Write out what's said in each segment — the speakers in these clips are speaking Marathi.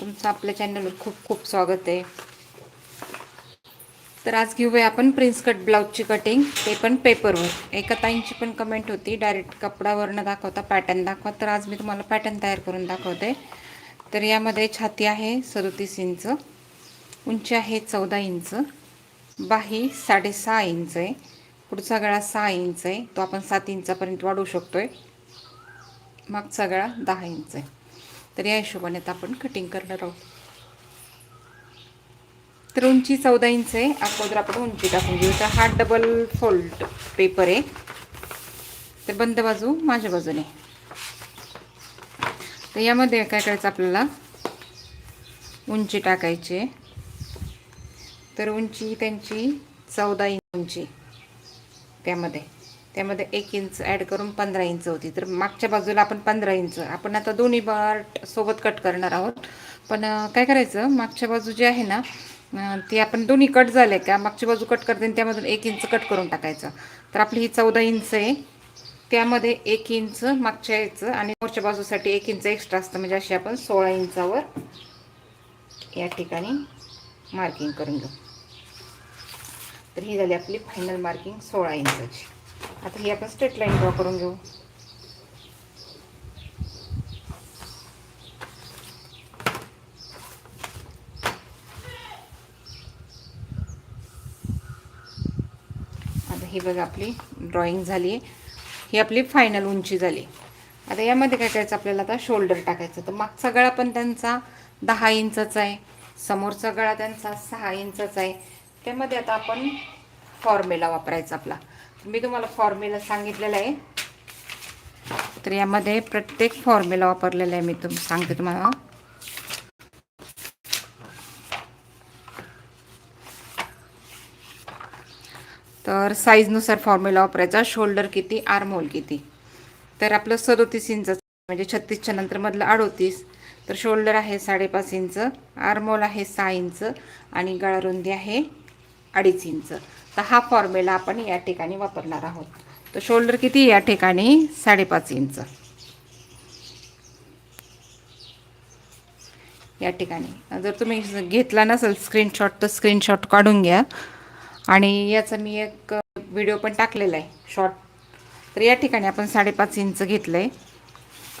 तुमचं आपल्या चॅनलवर खूप खूप स्वागत आहे. तर आज घेऊया आपण प्रिन्स कट ब्लाऊजची कटिंग ते पण पेपरवर एका ताईंची पण कमेंट होती. डायरेक्ट कपडावरनं दाखवता पॅटर्न दाखवा. तर आज मी तुम्हाला पॅटर्न तयार करून दाखवते. तर यामध्ये छाती आहे सदोतीस इंच. उंची आहे चौदा इंच. बाही साडेसहा इंच आहे. पुढचा गळा सहा इंच आहे. तो आपण सात इंचापर्यंत वाढवू शकतो आहे मागचा गळा दहा इंच आहे. तर या हिशोबाने आता आपण कटिंग करणार आहोत. तर उंची चौदा इंच आहे. अगोदर आपण उंची टाकून घेऊ तर हा डबल फोल्ड पेपर आहे. तर बंद बाजू माझ्या बाजूने. तर यामध्ये काय करायचं आपल्याला? उंची टाकायची आहे. तर उंची त्यांची चौदा इंच उंची त्यामध्ये. त्यामध्ये एक इंच ॲड करून पंधरा इंच होती. तर मागच्या बाजूला आपण पंधरा इंच आपण आता दोन्ही बार्ट सोबत कट करणार आहोत. पण काय करायचं? मागच्या बाजू जी आहे ना ती आपण दोन्ही कट झाले का मागची बाजू कट करते आणि त्यामधून एक इंच कट करून टाकायचं. तर आपली ही चौदा इंच आहे. त्यामध्ये एक इंच मागच्या यायचं आणि वरच्या बाजूसाठी एक इंच एक्स्ट्रा असतं. म्हणजे अशी आपण सोळा इंचावर या ठिकाणी मार्किंग करून घेऊ. तर ही झाली आपली फायनल मार्किंग सोळा इंचाची. आता ही आपण स्ट्रेट लाईन ड्रॉ करून घेऊ. आता ही बघा आपली ड्रॉइंग झाली. आहे ही आपली फायनल उंची झाली. आता यामध्ये काय करायचं आपल्याला आता शोल्डर टाकायचं. तर मागचा गळा पण त्यांचा दहा इंचाचा आहे. समोरचा गळा त्यांचा सहा इंचाचा आहे. त्यामध्ये आता आपण फॉर्म्युला वापरायचा आपला. मी तुम्हाला फॉर्म्युला सांगितलेला आहे. तर यामध्ये प्रत्येक फॉर्म्युला वापरलेला आहे मी तुम सांगते तुम्हाला. तर साईजनुसार फॉर्म्युला वापरायचा. शोल्डर किती? आर्महोल किती? तर आपलं सदोतीस इंच म्हणजे छत्तीसच्या नंतर मधलं अडोतीस. तर शोल्डर आहे साडेपाच इंच आर्मोल आहे सहा इंच आणि गळारुंदी आहे अडीच इंच तर हा फॉर्म्युला आपण या ठिकाणी वापरणार आहोत. तर शोल्डर किती? या ठिकाणी साडेपाच इंच. या ठिकाणी. जर तुम्ही घेतला नसेल स्क्रीनशॉट तर स्क्रीनशॉट काढून घ्या. आणि याचा मी एक व्हिडिओ पण टाकलेला आहे शॉर्ट तर या ठिकाणी आपण साडेपाच इंच घेतलं आहे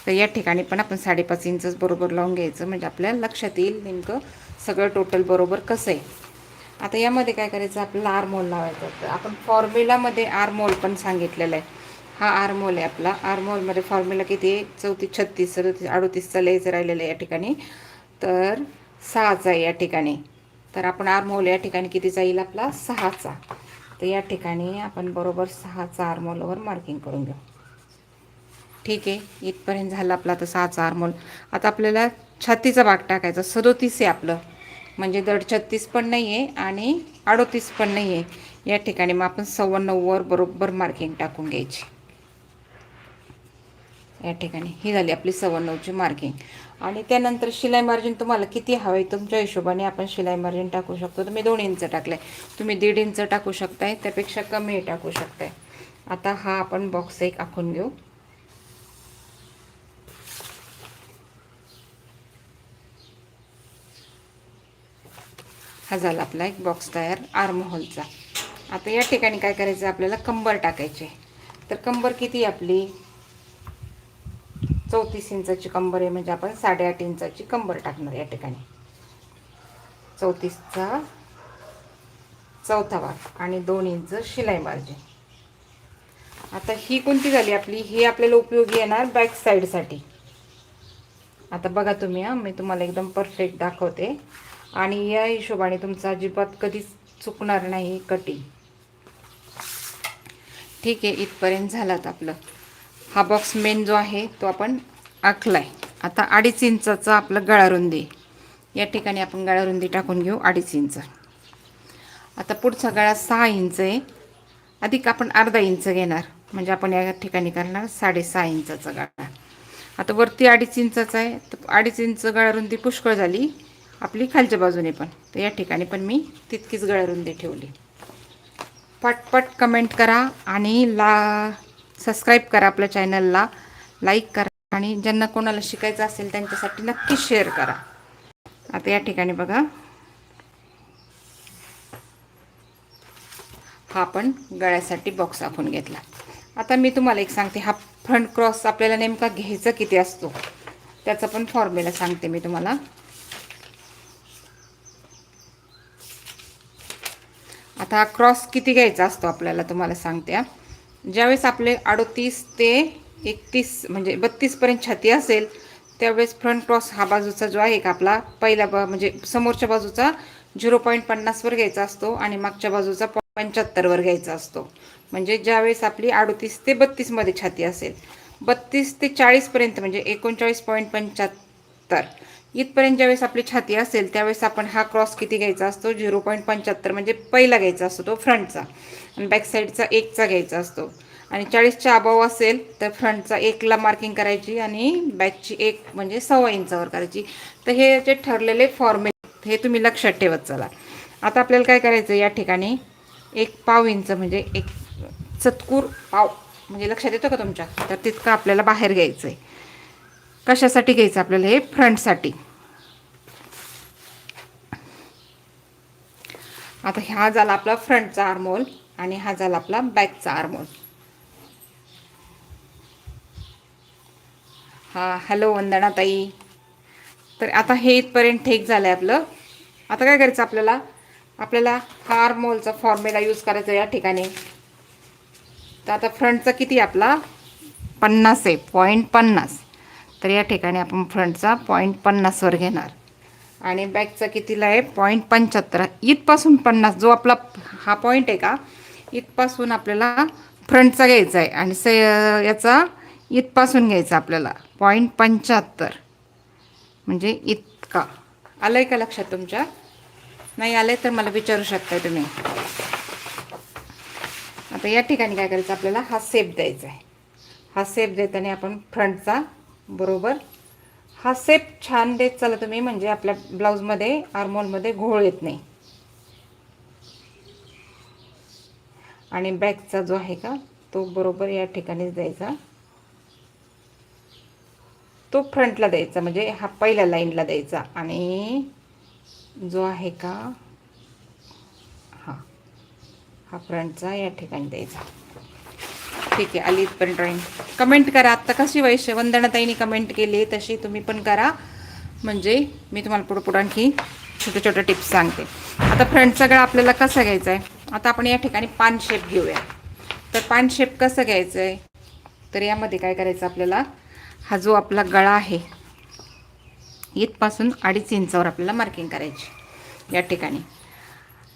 तर या ठिकाणी पण आपण साडेपाच इंचच बरोबर लावून घ्यायचं. म्हणजे आपल्याला लक्षात येईल नेमकं सगळं टोटल बरोबर कसं आहे. आता यामध्ये काय करायचं? आपल्याला आरमोल लावायचं तर आपण फॉर्म्युलामध्ये आरमोल पण सांगितलेलं आहे. हा आरमोल आहे आपला. आरमोलमध्ये फॉर्म्युला किती आहे? चौतीस छत्तीस सदतीस अडोतीसचा लिहायचं राहिलेलं आहे या ठिकाणी तर सहाचा आहे या ठिकाणी. तर आपण आरमोल या ठिकाणी कितीचा येईल आपला? सहाचा तर या ठिकाणी आपण बरोबर सहाचा आरमोलवर मार्किंग करून घेऊ. ठीक आहे? इथपर्यंत झालं आपला तर सहाचा आरमोल आता आपल्याला छातीचा भाग टाकायचा. सदोतीस आहे आपलं. म्हणजे दड छत्तीस पण नाही आहे आणि अडोतीस पण नाही आहे या ठिकाणी मग आपण सव्वा बरोबर मार्किंग टाकून घ्यायची. या ठिकाणी ही झाली आपली सव्वा नऊची मार्किंग आणि त्यानंतर शिलाई मार्जिन तुम्हाला किती हवं आहे तुमच्या हिशोबाने आपण शिलाई मार्जिन टाकू शकतो. तुम्ही दोन इंच टाकलं आहे तुम्ही दीड इंच टाकू शकताय त्यापेक्षा कमी टाकू शकताय. आता हा आपण बॉक्स एक आखून घेऊ. हा झाला आपला एक बॉक्स तयार आर्महोलचा आता या ठिकाणी काय करायचं? आपल्याला कंबर टाकायचे तर कंबर किती आपली? चौतीस इंचाची कंबर आहे म्हणजे आपण साडेआठ इंचाची कंबर टाकणार या ठिकाणी. चौतीसचा चौथा भाग आणि दोन इंच शिलाई मार्जिन आता ही कोणती झाली आपली? ही आपल्याला उपयोगी येणार बॅक साईडसाठी आता बघा तुम्ही हा मी तुम्हाला एकदम परफेक्ट दाखवते. आणि या हिशोबाने तुमचा अजिबात कधीच चुकणार नाही कटिंग. ठीक आहे इथपर्यंत झालात आपलं. हा बॉक्स मेन जो आहे तो आपण आखलाय. आता अडीच इंचाचा आपलं गळारुंदी या ठिकाणी आपण गळारुंदी टाकून घेऊ अडीच इंच. आता पुढचा गळा सहा इंच आहे. अधिक आपण अर्धा इंच घेणार. म्हणजे आपण या ठिकाणी करणार साडेसहा इंचाचा गळा. आता वरती अडीच इंचाचा आहे. तर अडीच इंच गळारुंदी पुष्कळ झाली. आपली खालच्या बाजूने पण. तर या ठिकाणी पण मी तितकीच गळारुंदी ठेवली. पटपट कमेंट करा आणि ला सबस्क्राईब करा आपल्या चॅनलला लाईक करा आणि ज्यांना कोणाला शिकायचं असेल त्यांच्यासाठी नक्की शेअर करा. आता या ठिकाणी बघा. हा आपण गळ्यासाठी बॉक्स आखून घेतला. आता मी तुम्हाला एक सांगते हा फ्रंट क्रॉस आपल्याला नेमका घ्यायचा किती असतो? त्याचा पण फॉर्म्युला सांगते मी तुम्हाला. आता हा क्रॉस किती घ्यायचा असतो आपल्याला तुम्हाला सांगते ज्यावेळेस आपले अडोतीस ते एकतीस म्हणजे बत्तीसपर्यंत छाती असेल त्यावेळेस फ्रंट क्रॉस हा बाजूचा जो आहे का आपला पहिला बा म्हणजे समोरच्या बाजूचा झिरो पॉईंट पन्नासवर घ्यायचा असतो आणि मागच्या बाजूचा पंच्याहत्तरवर घ्यायचा असतो. म्हणजे ज्यावेळेस आपली अडोतीस ते बत्तीसमध्ये छाती असेल बत्तीस ते चाळीसपर्यंत म्हणजे एकोणचाळीस पॉईंट पंच्याहत्तर. इथपर्यंत ज्यावेळेस आपली छाती असेल त्यावेळेस आपण हा क्रॉस किती घ्यायचा असतो? झिरो पॉईंट पंच्याहत्तर म्हणजे पहिला घ्यायचा असतो तो फ्रंटचा. आणि बॅक साईडचा एकचा घ्यायचा असतो. आणि चाळीसच्या अभाव असेल तर फ्रंटचा एकला मार्किंग करायची आणि बॅकची एक म्हणजे सव्वा इंचावर करायची. तर हे जे ठरलेले फॉर्मेट हे तुम्ही लक्षात ठेवत चला. आता आपल्याला काय करायचं या ठिकाणी एक पाव इंच म्हणजे एक चतकूर पाव. म्हणजे लक्षात येतो का तुमच्या? तर तितकं आपल्याला बाहेर घ्यायचं आहे कशासाठी घ्यायचं आपल्याला? हे फ्रंटसाठी. आता हा झाला आपला फ्रंटचा आरमोल आणि हा झाला आपला बॅकचा आरमोल. हा हॅलो वंदना ताई तर आता हे इथपर्यंत ठीक झालं आहे आपलं. आता काय करायचं आपल्याला? आपल्याला हा आरमोलचा फॉर्म्युला यूज करायचा या ठिकाणी. तर आता फ्रंटचा किती आपला? पन्नास आहे पॉईंट पन्नास. तर या ठिकाणी आपण फ्रंटचा पॉईंट पन्नासवर घेणार. आणि बॅकचा कितीला आहे? पॉईंट पंच्याहत्तर. इथपासून पन्नास जो आपला हा पॉईंट आहे का? इथपासून आपल्याला फ्रंटचा घ्यायचा आहे. आणि से याचा इथपासून घ्यायचा आपल्याला. पॉईंट पंच्याहत्तर. म्हणजे इतका. आलं आहे का लक्षात तुमच्या? नाही आलं तर मला विचारू शकताय तुम्ही. आता या ठिकाणी काय करायचं आपल्याला? हा सेप द्यायचा आहे. हा सेप देताना आपण फ्रंटचा बरोबर? हा सेप छान देत चला तुम्ही म्हणजे आपल्या ब्लाऊजमध्ये आर्मोलमध्ये घोळ येत नाही. आणि बॅकचा जो आहे का तो बरोबर या ठिकाणीच द्यायचा. तो फ्रंटला द्यायचा म्हणजे हा पहिल्या लाईनला द्यायचा. आणि जो आहे का हा हा फ्रंटचा या ठिकाणी द्यायचा. ठीक आहे आली पण ड्रॉईंग कमेंट करा. आत्ता कशी वैश्य वंदनाताईने कमेंट केली तशी तुम्ही पण करा. म्हणजे मी तुम्हाला पुढं पुढं आणखी छोट्या छोट्या टिप्स सांगते. आता फ्रंटचा गळा आपल्याला कसा घ्यायचा आहे आता आपण या ठिकाणी पान शेप घेऊया. तर पान शेप कसं घ्यायचं आहे तर यामध्ये काय करायचं आपल्याला? हा जो आपला गळा आहे इथपासून अडीच इंचावर आपल्याला मार्किंग करायची. या ठिकाणी.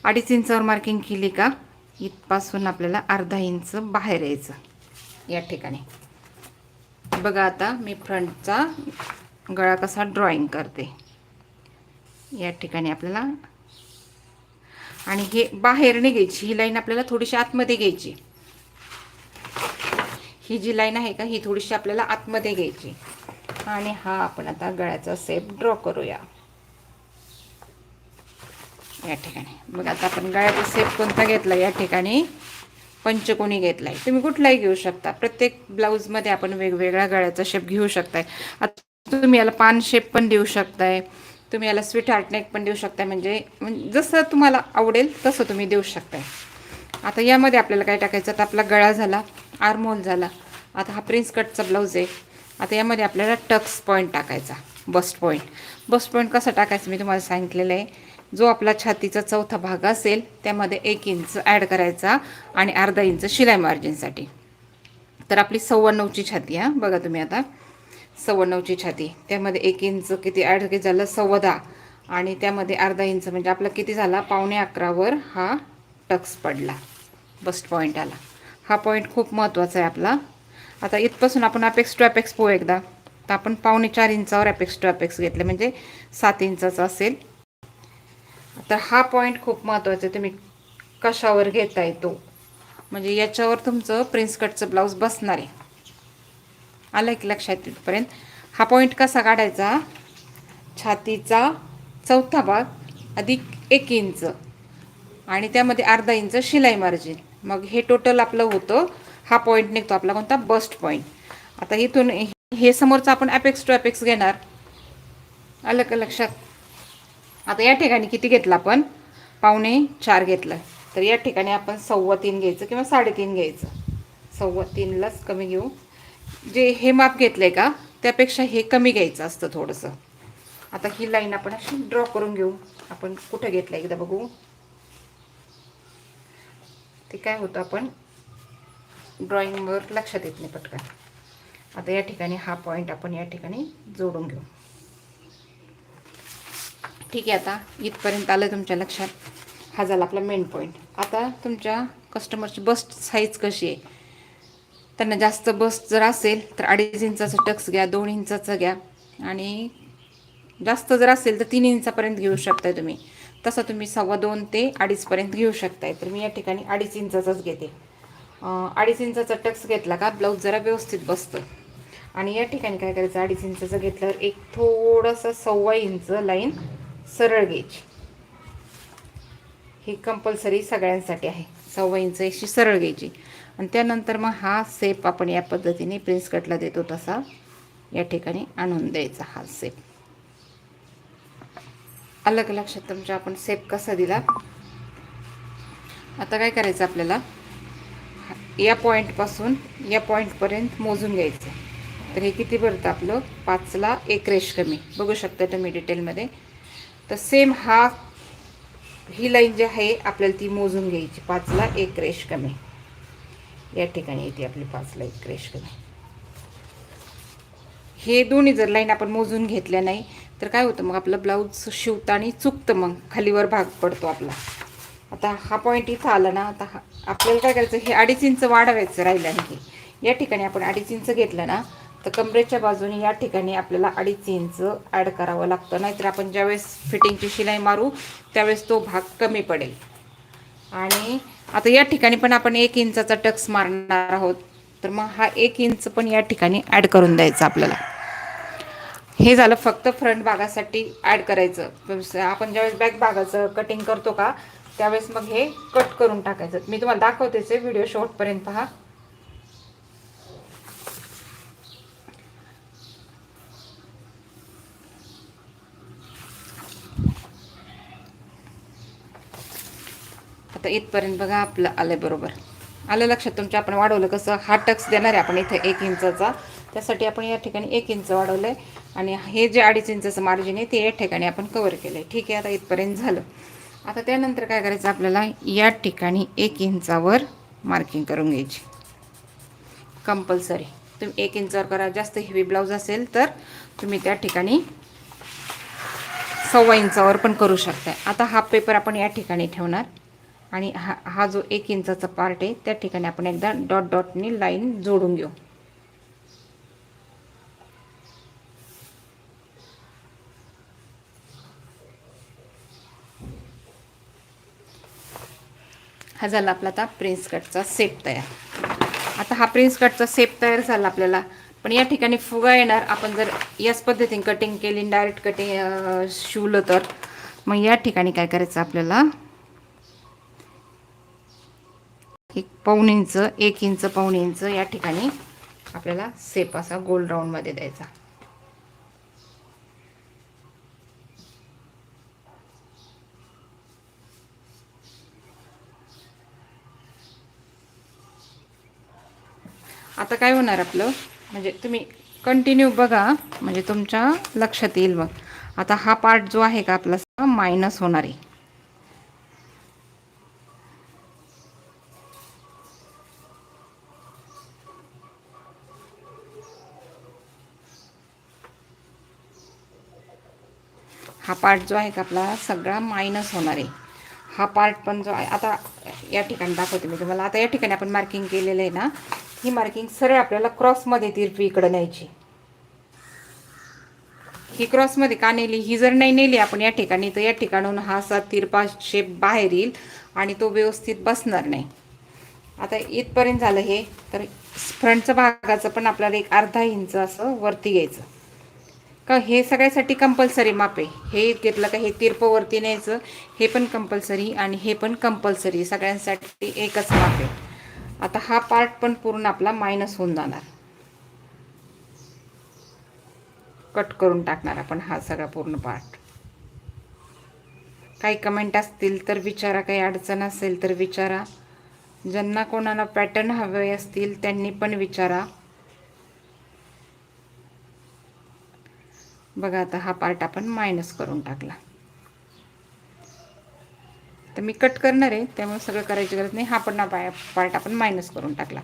अडीच इंचावर मार्किंग केली का? इथपासून आपल्याला अर्धा इंच बाहेर यायचं या ठिकाणी. बघा आता मी फ्रंटचा गळा कसा ड्रॉइंग करते. या ठिकाणी आपल्याला आणि हे बाहेर घ्यायची ही लाईन आपल्याला थोडीशी आतमध्ये घ्यायची. ही जी लाईन आहे का ही थोडीशी आपल्याला आतमध्ये घ्यायची. आणि हा आपण आता गळ्याचा सेप ड्रॉ करूया. या ठिकाणी. मग आता आपण गळ्याचा सेप कोणता घेतला या ठिकाणी? पंचकोनी घेतला आहे तुम्ही कुठलाही घेऊ शकता. प्रत्येक ब्लाऊजमध्ये आपण वेगवेगळ्या गळ्याचा शेप घेऊ शकताय. आता तुम्ही याला पान शेप पण देऊ शकताय. तुम्ही याला स्वीट हार्टनेक पण देऊ शकताय. म्हणजे, म्हणजे जसं तुम्हाला आवडेल तसं तुम्ही देऊ शकताय. आता यामध्ये आपल्याला काय टाकायचं? तर आपला गळा झाला. आर्मोल झाला. आता हा प्रिन्स कटचा ब्लाऊज आहे. आता यामध्ये आपल्याला टक्स पॉईंट टाकायचा. बस्ट पॉईंट बस्ट पॉईंट कसा टाकायचं मी तुम्हाला सांगितलेलं आहे. जो आपला छातीचा चौथा भाग असेल त्यामध्ये एक इंच ॲड करायचा आणि अर्धा इंच शिलाई मार्जिनसाठी तर आपली सव्वा नऊची छाती हां बघा तुम्ही आता. सव्वा नऊची छाती. त्यामध्ये एक इंच किती ॲड किती झालं? सव्वा दहा. आणि त्यामध्ये अर्धा इंच म्हणजे आपला किती झाला? पावणे अकरावर हा टक्स पडला. बस्ट पॉईंट आला. हा पॉईंट खूप महत्त्वाचा आहे आपला. आता इथपासून आपण अपेक्स टू अपेक्स पोहू एकदा. तर आपण पावणे चार इंचावर अपेक्स टू अपेक्स घेतले. म्हणजे सात इंचाचा असेल. तर हा पॉईंट खूप महत्त्वाचा आहे. तुम्ही कशावर घेताय तो? म्हणजे याच्यावर तुमचं प्रिन्स कटचं ब्लाऊज बसणार आहे. आलं की लक्षात येईपर्यंत. हा पॉईंट कसा काढायचा? छातीचा चौथा भाग अधिक एक इंच आणि त्यामध्ये अर्धा इंच शिलाई मार्जिन मग हे टोटल आपलं होतं. हा पॉईंट निघतो आपला कोणता? बस्ट पॉईंट आता इथून हे समोरचं आपण अपेक्स टू ॲपेक्स घेणार. आलं का लक्षात? आता या ठिकाणी किती घेतला आपण? पावणे चार घेतलं. तर या ठिकाणी आपण सव्वा तीन घ्यायचं किंवा साडेतीन घ्यायचं. सव्वा तीनलाच कमी घेऊ. जे हे माप घेतलं आहे का त्यापेक्षा हे कमी घ्यायचं असतं थोडंसं. आता ही लाईन आपण अशी ड्रॉ करून घेऊ. आपण कुठं घेतलं एकदा बघू. ते काय होतं आपण ड्रॉइंगवर लक्षात येत नाही पटकन. आता या ठिकाणी हा पॉईंट आपण या ठिकाणी जोडून घेऊ. ठीक आहे आता. इथपर्यंत आलं तुमच्या लक्षात. हा झाला आपला मेन पॉईंट आता तुमच्या कस्टमरची बस्ट साईज कशी आहे? त्यांना जास्त बस्ट जर असेल तर अडीच इंचाचं टक्स घ्या दोन इंचाचं घ्या. आणि जास्त जर असेल तर तीन इंचापर्यंत घेऊ शकताय तुम्ही. तसं तुम्ही सव्वा दोन ते अडीचपर्यंत घेऊ शकताय. तर मी या ठिकाणी अडीच इंचाचाच घेते. अडीच इंचाचा टक्स घेतला का ब्लाऊज जरा व्यवस्थित बसतं. आणि या ठिकाणी काय करायचं? अडीच इंचाचं घेतल्यावर एक थोडंसं सव्वा इंच लाईन सरळ गेज ही कंपल्सरी सगळ्यांसाठी आहे. सव्वा इंच अशी सरळ घ्यायची आणि त्यानंतर मग हा सेप आपण या पद्धतीने प्रिन्स कटला देतो तसा. या ठिकाणी आणून द्यायचा हा सेप अलग लक्षात तुमच्या आपण सेप कसा दिला? आता काय करायचं आपल्याला? या पॉईंटपासून या पॉईंटपर्यंत मोजून घ्यायचं. तर हे किती भरतं आपलं? पाचला एक रेश कमी. बघू शकता तुम्ही डिटेलमध्ये तर सेम हा ही लाईन जी आहे आपल्याला ती मोजून घ्यायची. पाचला एक रेश कमी. या ठिकाणी येते आपली पाचला एक रेश कमी. हे दोन्ही जर लाईन आपण मोजून घेतल्या नाही तर काय होतं मग आपलं ब्लाऊज शिवताना चुकतं मग. खालीवर भाग पडतो आपला. आता हा पॉईंट इथं आला ना आता हा आपल्याला काय करायचं हे अडीच इंच वाढवायचं राहिलं आणखी या ठिकाणी आपण अडीच इंच घेतलं ना तर कमरेच्या बाजूने या ठिकाणी आपल्याला अडीच इंच ॲड करावं लागतं. नाहीतर आपण ज्यावेळेस फिटिंगची शिलाई मारू त्यावेळेस तो भाग कमी पडेल. आणि आता या ठिकाणी पण आपण एक इंचाचा टक्स मारणार आहोत. तर मग हा एक इंच पण या ठिकाणी ॲड करून द्यायचा आपल्याला. हे झालं फक्त फ्रंट भागासाठी ॲड करायचं. आपण ज्यावेळेस बॅक भागाचं कटिंग करतो का त्यावेळेस मग हे कट करून टाकायचं. मी तुम्हाला दाखवतेच व्हिडिओ शॉर्टपर्यंत पहा. आता इथपर्यंत बघा आपलं आलं बरोबर. आलं लक्षात तुमच्या आपण वाढवलं कसं? हा टक्स देणार आहे आपण इथं एक इंचाचा. त्यासाठी आपण या ठिकाणी एक इंच वाढवलं आहे आणि हे जे अडीच इंचाचं मार्जिन आहे ते या ठिकाणी आपण कवर केलं आहे ठीक आहे आता इथपर्यंत झालं. आता त्यानंतर काय करायचं आपल्याला? या ठिकाणी एक इंचावर मार्किंग करून घ्यायची. कंपल्सरी तुम्ही एक इंचावर करा. जास्त हेवी ब्लाऊज असेल तर तुम्ही त्या ठिकाणी सव्वा इंचावर पण करू शकता आता हा पेपर आपण या ठिकाणी ठेवणार. आणि हा हा जो एक इंचाचा पार्ट आहे त्या ठिकाणी आपण एकदा डॉट डॉटनी लाईन जोडून घेऊ. हा झाला आपला आता प्रिन्स कटचा सेप तयार. आता हा प्रिन्स कटचा सेप तयार झाला आपल्याला. पण या ठिकाणी फुगा येणार. आपण जर याच पद्धतीने कटिंग केली डायरेक्ट कटिंग शिवलं तर. मग या ठिकाणी काय करायचं आपल्याला? एक पाऊण इंच एक इंच पाऊण इंच या ठिकाणी आपल्याला सेप असा गोल राऊंडमध्ये द्यायचा. आता काय होणार आपलं? म्हणजे तुम्ही कंटिन्यू बघा म्हणजे तुमच्या लक्षात येईल मग आता हा पार्ट जो आहे का आपला मायनस होणार आहे. हा पार्ट जो आहे का आपला सगळा मायनस होणार आहे. हा पार्ट पण जो आहे आता या ठिकाणी दाखवते मी तुम्हाला. आता या ठिकाणी आपण मार्किंग केलेलं आहे ना ही मार्किंग सरळ आपल्याला क्रॉसमध्ये तिरपी इकडं न्यायची. ही क्रॉसमध्ये का नेली? ही जर नाही नेली आपण या ठिकाणी तर या ठिकाणून हा असा तिरपा शेप बाहेर येईल आणि तो व्यवस्थित बसणार नाही. आता इथपर्यंत झालं हे तर फ्रंटचं भागाचं पण आपल्याला एक अर्धा इंच असं वरती घ्यायचं. का हे सगळ्यासाठी कंपल्सरी माप आहे. हे घेतलं का हे तिरपवरती न्यायचं हे पण कंपल्सरी आणि हे पण कंपल्सरी सगळ्यांसाठी एकच माप आहे. आता हा पार्ट पण पूर्ण आपला मायनस होऊन जाणार. कट करून टाकणार आपण हा सगळा पूर्ण पार्ट काही कमेंट असतील तर विचारा काही अडचण असेल तर विचारा. ज्यांना कोणाला पॅटर्न हवे असतील त्यांनी पण विचारा. बघा आता हा पार्ट आपण मायनस करून टाकला. तर मी कट करणार आहे त्यामुळे सगळं करायची गरज नाही. हा पण ना पार्ट आपण मायनस करून टाकला.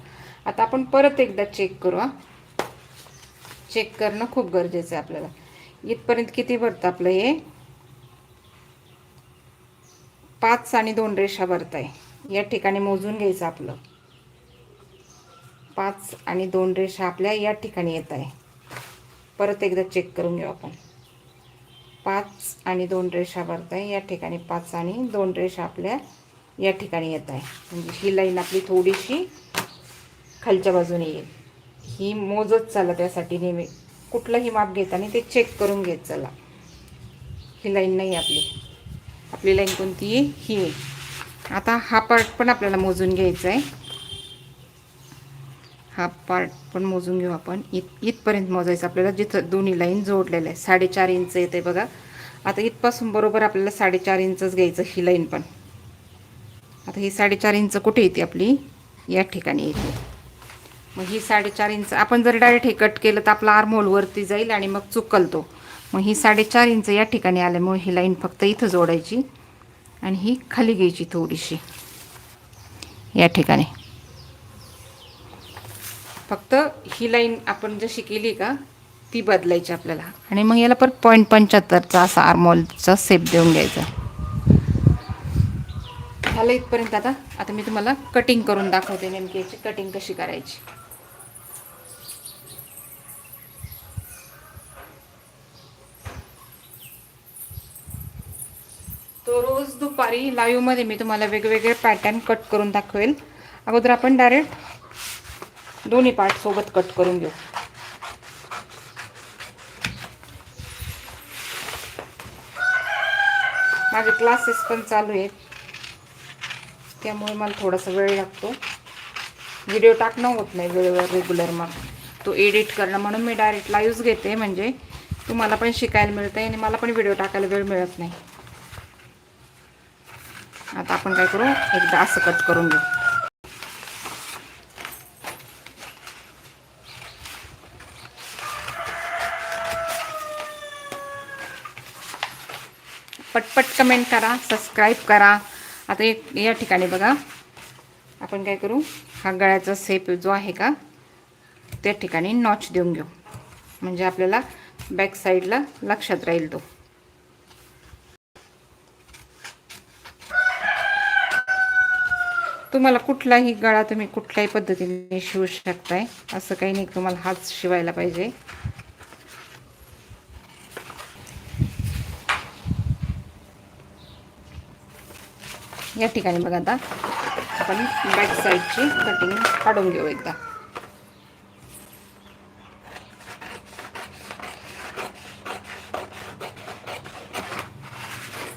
आता आपण परत एकदा चेक करू हा. चेक करणं खूप गरजेचं आहे आपल्याला. इथपर्यंत किती भरतं आपलं हे? पाच आणि दोन रेषा भरत आहे या ठिकाणी मोजून घ्यायचं आपलं. पाच आणि दोन रेषा आपल्या या ठिकाणी येत आहे परत एकदा चेक करून घेऊ आपण. पाच आणि दोन रेषा भरत आहे. या ठिकाणी पाच आणि दोन रेषा आपल्या या ठिकाणी येत आहे. म्हणजे ही लाईन आपली थोडीशी खालच्या बाजूने येईल. ही मोजत चाला त्यासाठी नेहमी कुठलंही माप घेताना ते चेक करून घेत चला. ही लाईन नाही आपली. आपली लाईन कोणती ही. आहे आता हा पार्ट पण आपल्याला मोजून घ्यायचा आहे. हा पार्ट पण मोजून घेऊ आपण. इत इथपर्यंत मोजायचं आपल्याला जिथं दोन्ही लाईन जोडलेलं आहे. साडेचार इंच येते बघा. आता इथपासून बरोबर आपल्याला साडेचार इंचच घ्यायचं ही लाईन पण. आता ही साडेचार इंच कुठे येते आपली? या ठिकाणी येते. मग ही साडेचार इंच आपण जर डायरेक्ट हे कट केलं तर आपला आरमोलवरती जाईल आणि मग चुकलतो. मग ही साडेचार इंच या ठिकाणी आल्यामुळे ही लाईन फक्त इथं जोडायची आणि ही खाली घ्यायची थोडीशी. या ठिकाणी. फक्त ही लाईन आपण जशी केली का ती बदलायची आपल्याला. आणि मग याला परत पॉईंट पंच्याहत्तरचा असा आरमॉलचा सेप देऊन घ्यायचा. झालं इथपर्यंत आता. आता मी तुम्हाला कटिंग करून दाखवते नेमकी याची कटिंग कशी करायची. तो रोज दुपारी लाईव्हमध्ये मी तुम्हाला वेगवेगळे पॅटर्न कट करून दाखवेल. अगोदर आपण डायरेक्ट दोन्ही पार्ट सोबत कट करून घेऊ. माझे क्लासेस पण चालू आहेत. त्यामुळे मला थोडासा वेळ लागतो. व्हिडिओ टाकणं होत नाही वेळेवर रेग्युलर मग. तो एडिट करणं म्हणून मी डायरेक्ट लाईव्ह घेते. म्हणजे तुम्हाला पण शिकायला मिळतं आणि मला पण व्हिडिओ टाकायला वेळ मिळत नाही. आता आपण काय करू? एकदा असं कट करून घेऊ. पटपट कमेंट करा सबस्क्राईब करा. आता एक या ठिकाणी बघा. आपण काय करू? हा गळ्याचा सेप जो आहे का त्या ठिकाणी नॉच देऊन घेऊ. म्हणजे आपल्याला बॅक साईडला लक्षात राहील तो. तुम्हाला कुठलाही गळा तुम्ही कुठल्याही पद्धतीने शिवू शकताय. असं काही नाही तुम्हाला हाच शिवायला पाहिजे. या ठिकाणी बघा आता. आपण बॅक साईडची कटिंग काढून घेऊ एकदा.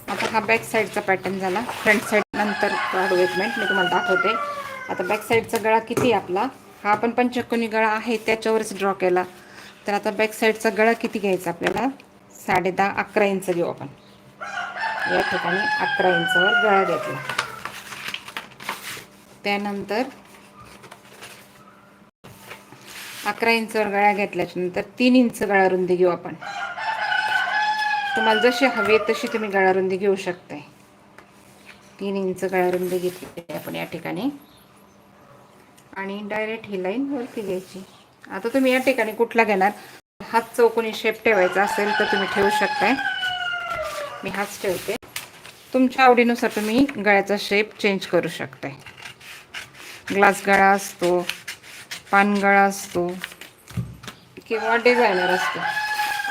आता हा बॅक साईडचा पॅटर्न झाला. फ्रंट साईड नंतर काढू एक मिनिट मी तुम्हाला दाखवते. आता बॅक साईडचा गळा किती आपला? हा आपण पंचकोनी गळा आहे त्याच्यावरच ड्रॉ केला. तर आता बॅक साईडचा गळा किती घ्यायचा आपल्याला? साडे दहा अकरा इंच घेऊ आपण. या ठिकाणी अकरा इंचावर गळा घेतला. त्यानंतर अकरा इंचवर गळा घेतल्याच्या नंतर तीन इंच गळा रुंदी घेऊ आपण. तुम्हाला जशी हवी तशी तुम्ही गळारुंदी घेऊ शकताय. तीन इंच गळारुंदी घेतली आपण या ठिकाणी. आणि डायरेक्ट ही लाईन वरती घ्यायची. आता तुम्ही या ठिकाणी कुठला घेणार? हात चौकोनी शेप ठेवायचा असेल तर तुम्ही ठेवू शकताय. मी हाच ठेवते. तुमच्या आवडीनुसार तुम्ही गळ्याचा शेप चेंज करू शकताय ग्लास गळा असतो पानगळा असतो किंवा डिझायनर असतो.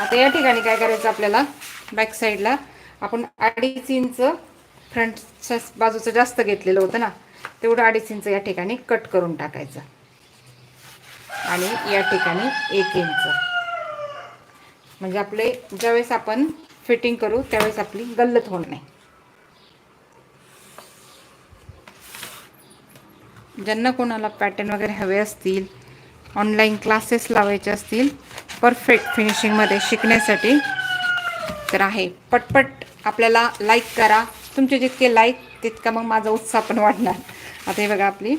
आता या ठिकाणी काय करायचं आपल्याला? बॅक साईडला आपण अडीच इंच फ्रंटच्या बाजूचं जास्त घेतलेलं होतं ना तेवढं अडीच इंच या ठिकाणी कट करून टाकायचं. आणि या ठिकाणी एक इंच. म्हणजे आपले ज्यावेळेस आपण फिटिंग करू त्यावेळेस आपली गल्लत होणार नाही. ज्यांना कोणाला पॅटर्न वगैरे हवे असतील ऑनलाईन क्लासेस लावायचे असतील परफेक्ट फिनिशिंगमध्ये शिकण्यासाठी तर आहे. पटपट आपल्याला लाईक करा. तुमचे जितके लाईक तितका मग माझा उत्साह पण वाढणार. आता हे बघा आपली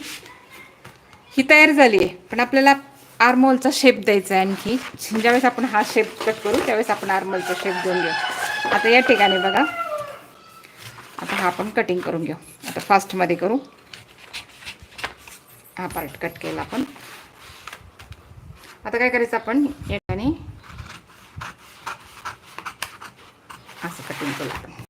ही तयार झाली आहे. पण आपल्याला आर्मोलचा शेप द्यायचा आहे आणखी. ज्यावेळेस आपण हा शेप कट करू त्यावेळेस आपण आर्मोलचा शेप देऊन घेऊ. आता या ठिकाणी बघा. आता हा आपण कटिंग करून घेऊ. आता फास्टमध्ये करू. हा पार्ट कट केला आपण. आता काय करायचं आपण? या ठिकाणी असं कटिंग करू आपण.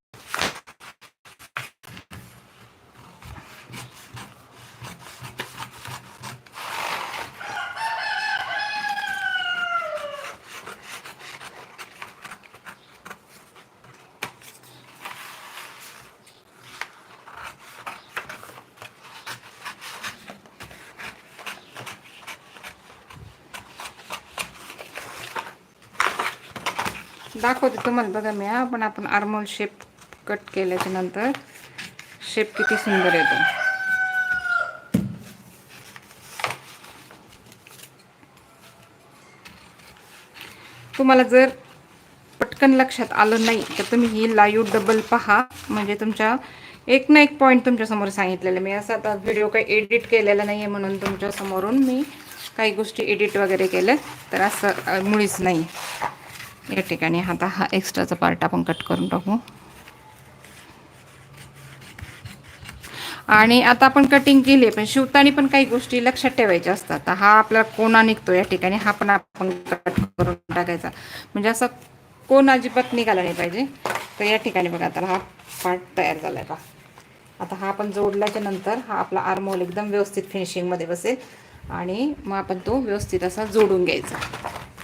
दाखवते तुम्हाला बघा मी हा पण आपण आर्मोल शेप कट केल्याच्यानंतर शेप किती सुंदर येतो. तुम्हाला जर पटकन लक्षात आलं नाही तर तुम्ही ही लाईव्ह डबल पहा. म्हणजे तुमच्या एक ना एक पॉईंट तुमच्यासमोर सांगितलेलं मी असं आता व्हिडिओ काही एडिट केलेला नाही आहे म्हणून तुमच्यासमोरून मी काही गोष्टी एडिट वगैरे केल्या तर असं मुळीच नाही. या ठिकाणी आता हा एक्स्ट्राचा पार्ट आपण कट करून टाकू. आणि आता आपण कटिंग केली पण शिवताना पण काही गोष्टी लक्षात ठेवायच्या असतात. तर हा आपला कोणा निघतो या ठिकाणी हा पण आपण कट करून टाकायचा. म्हणजे असं कोण अजिबात निघाला नाही पाहिजे. तर या ठिकाणी बघा आता हा पार्ट तयार झाला आहे पहा. आता हा आपण जोडल्याच्या नंतर हा आपला आर्मोल एकदम व्यवस्थित फिनिशिंगमध्ये बसेल. आणि मग आपण तो व्यवस्थित असा जोडून घ्यायचा.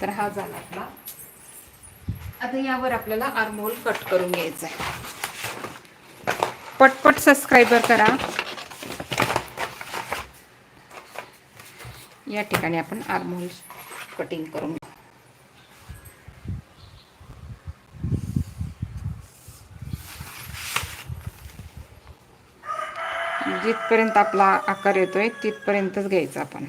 तर हा झाला आपला आता यावर आपल्याला आर्मोल कट करून घ्यायचं आहे. पटपट सबस्क्राईबर करा. या ठिकाणी आपण आर्मोल कटिंग करून जिथपर्यंत आपला आकार येतोय तिथपर्यंतच घ्यायचा आपण.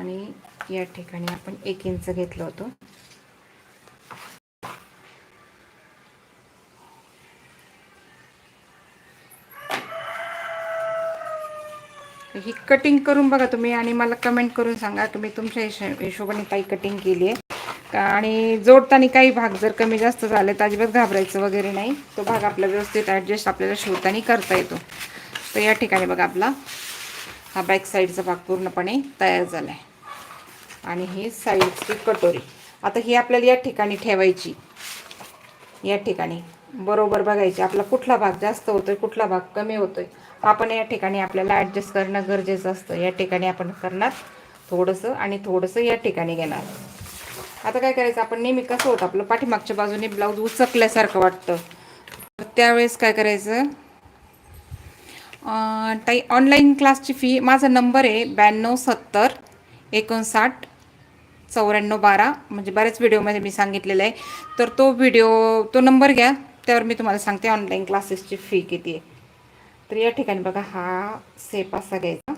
आणि या ठिकाणी आपण एक इंच घेतलं होतं. ही कटिंग करून बघा तुम्ही आणि मला कमेंट करून सांगा. की मी तुमच्या हिशो हिशोबाने काही कटिंग केली आहे. आणि जोडताना काही भाग जर कमी जास्त झाले तर अजिबात घाबरायचं वगैरे नाही. तो भाग आपला व्यवस्थित ॲडजस्ट आपल्याला शिवताना करता येतो. तर या ठिकाणी बघा आपला. हा बॅक साईडचा भाग पूर्णपणे तयार झाला आहे आणि ही साईडची कटोरी. आता ही आपल्याला या ठिकाणी ठेवायची. या ठिकाणी. बरोबर बघायची. आपला कुठला भाग जास्त होतोय कुठला भाग कमी होतोय. आपण या ठिकाणी आपल्याला ॲडजस्ट करणं गरजेचं असतं. या ठिकाणी आपण करणार थोडंसं आणि थोडंसं या ठिकाणी घेणार. आता काय करायचं? आपण नेहमी कसं होतं? आपलं पाठीमागच्या बाजूने ब्लाऊज उचकल्यासारखं वाटतं. तर त्यावेळेस काय करायचं? ताई ऑनलाईन क्लासची फी माझा नंबर आहे ब्याण्णव सत्तर एकोणसाठ चौऱ्याण्णव बारा म्हणजे बऱ्याच व्हिडिओमध्ये मी सांगितलेलं आहे. तर तो व्हिडिओ तो नंबर घ्या त्यावर मी तुम्हाला सांगते ऑनलाईन क्लासेसची फी किती आहे. तर या ठिकाणी बघा हा सेप असा घ्यायचा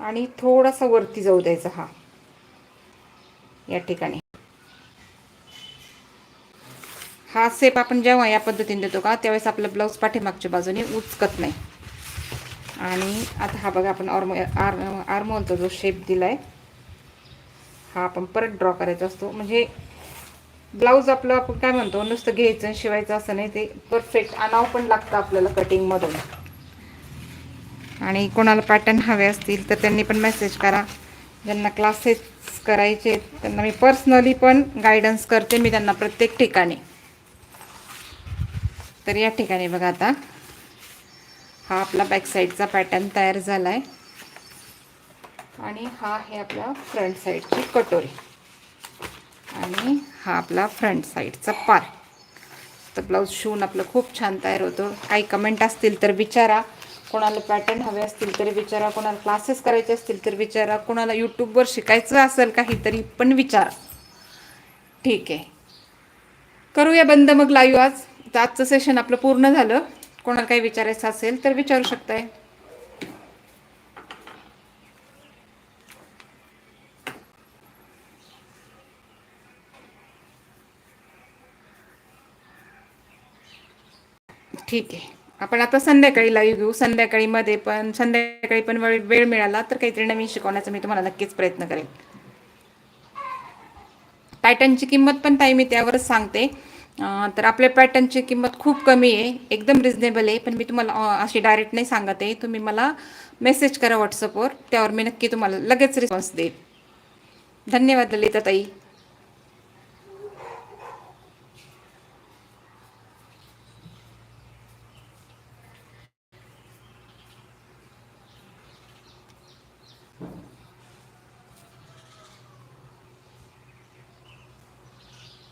आणि थोडासा वरती जाऊ द्यायचा हा. या ठिकाणी. हा सेप आपण जेव्हा या पद्धतीने देतो का त्यावेळेस आपलं ब्लाऊज पाठीमागच्या बाजूने उचकत नाही. आणि आता हा बघा आपण ऑर्मो आर आर्मोलचा जो शेप दिला आहे हा आपण परत ड्रॉ करायचा असतो. म्हणजे ब्लाऊज आपलं आपण काय म्हणतो नुसतं घ्यायचं आणि शिवायचं असं नाही ते परफेक्ट आणावं पण लागतं आपल्याला कटिंगमधून आणि कोणाला पॅटर्न हवे असतील तर त्यांनी पण मेसेज करा. ज्यांना क्लासेस करायचे आहेत, त्यांना मी पर्सनली पण गायडन्स करते मी त्यांना प्रत्येक ठिकाणी. तर या ठिकाणी बघा आता. हा आपला बॅकसाईडचा पॅटर्न तयार झाला आहे आणि हा आहे आपला फ्रंट साईडची कटोरी. आणि हा आपला फ्रंट साईडचा पार. तर ब्लाऊज शिवून आपलं खूप छान तयार होतं. काही कमेंट असतील तर विचारा. कोणाला पॅटर्न हवे असतील तर विचारा. कोणाला क्लासेस करायचे असतील तर विचारा. कोणाला यूट्यूबवर शिकायचं असेल काहीतरी पण विचारा. ठीक आहे. करूया बंद मग लाईव्ह आज. तर आजचं सेशन आपलं पूर्ण झालं. कोणाला काही विचारायचं असेल तर विचारू शकताय. ठीक आहे. आपण आता संध्याकाळी लाईव्ह घेऊ. संध्याकाळी मध्ये पण संध्याकाळी पण वेळ वेळ मिळाला तर काहीतरी नवीन शिकवण्याचा मी तुम्हाला नक्कीच प्रयत्न करेन. पॅटर्नची किंमत पण ताई मी त्यावरच सांगते. तर आपल्या पॅटर्नची किंमत खूप कमी आहे. एकदम रिजनेबल आहे. पण मी तुम्हाला अशी डायरेक्ट नाही सांगत आहे. तुम्ही मला मेसेज करा व्हॉट्सअपवर त्यावर मी नक्की तुम्हाला लगेच रिस्पॉन्स देईल धन्यवाद ललिता ताई